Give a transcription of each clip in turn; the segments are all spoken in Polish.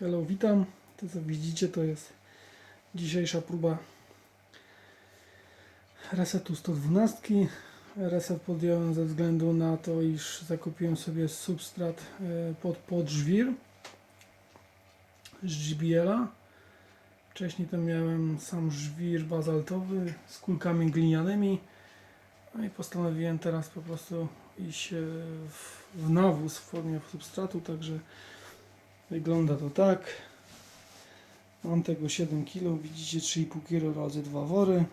Hello, witam. To co widzicie to jest dzisiejsza próba resetu 112. Reset podjąłem ze względu na to, iż zakupiłem sobie substrat e, pod podżwir z JBL-a. Wcześniej to miałem sam żwir bazaltowy z kulkami glinianymi. No i postanowiłem teraz po prostu iść e, w nawóz w formie substratu, także Wygląda to tak. Mam tego 7 kg, widzicie 3,5 kg razy 2 wory.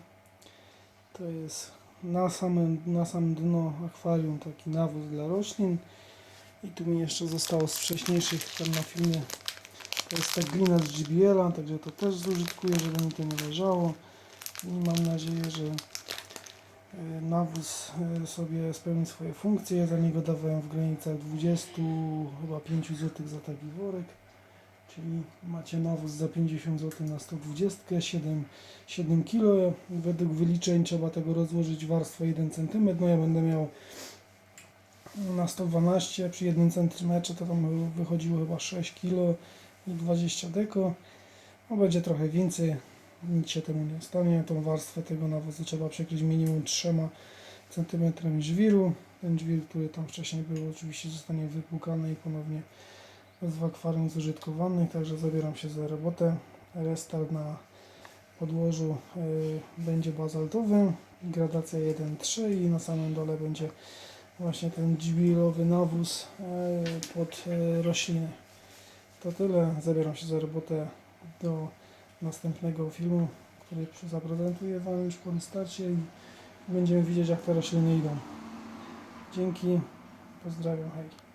To jest na samym, na samym dno akwarium taki nawóz dla roślin. I tu mi jeszcze zostało z wcześniejszych tam na filmie. To jest ta glina z GBL-a, także to też zużytkuję, żeby mi to nie leżało. I mam nadzieję, że nawóz e, sobie spełni swoje funkcje. Za niego dawałem w granicach 20, chyba 5 zł za taki worek. Czyli macie nawóz za 50 zł na 120, 7, 7 kg. Według wyliczeń trzeba tego rozłożyć warstwę 1 cm. No ja będę miał na 112 przy 1 cm to tam wychodziło chyba 6 kg i 20 deko. No będzie trochę więcej, nic się temu nie stanie. Tą warstwę tego nawozu trzeba przykryć minimum 3 cm żwiru. Ten żwir, który tam wcześniej był, oczywiście zostanie wypłukany i ponownie w akwarium zużytkowany, także zabieram się za robotę. Restart na podłożu y, będzie bazaltowy, gradacja 1.3 i na samym dole będzie właśnie ten dźwigowy nawóz y, pod y, rośliny. To tyle, zabieram się za robotę do następnego filmu, który zaprezentuję Wam już po starcie i będziemy widzieć jak te rośliny idą. Dzięki, pozdrawiam, hej.